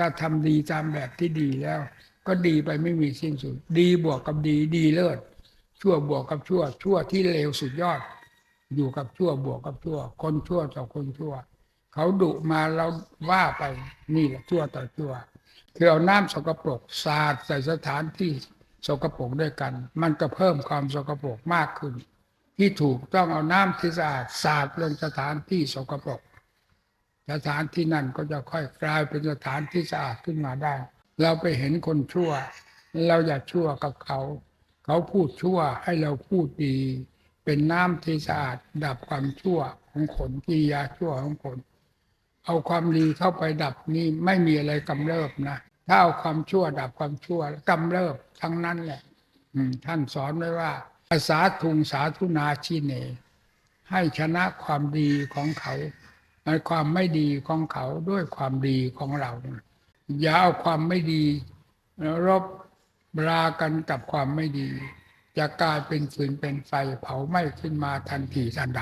ถ้าทำดีตามแบบที่ดีแล้ว ก็ดีไปไม่มีสิ้นสุด ดีบวกกับดีดีเลิศชั่วบวกกับชั่ว ชั่วที่เลวสุดยอด อยู่กับชั่วบวกกับชั่ว คนชั่วต่อคนชั่ว เขาดุมาเราว่าไปนี่แหละชั่วต่อชั่วคือเอาน้ำสกปรกสาดใส่สถานที่สกปรกด้วยกัน มันก็เพิ่มความสกปรกมากขึ้น ที่ถูกต้องเอาน้ำที่สะอาดสาดลงสถานที่สกปรก สถานที่นั่นก็จะค่อยกลายเป็นสถานที่สะอาดขึ้นมาได้ เราไปเห็นคนชั่ว เราอย่าชั่วกับเขา เขาพูดชั่วให้เราพูดดี เป็นน้ำที่สะอาดดับความชั่วของคนกิยาชั่วของคน เอาความดีเข้าไปดับนี่ไม่มีอะไรกำเริบนะถ้าเอาความชั่วดับความชั่วกำเริบทั้งนั้นแหละท่านสอนไว้ว่าอาสาทุงสาธุนาชีเน ให้ชนะความดีของเขา ในความไม่ดีของเขาด้วยความดีของเรา อย่าเอาความไม่ดีรบรากันกับความไม่ดี จะกลายเป็นฟืนเป็นไฟเผาไหม้ขึ้นมาทันทีทันใด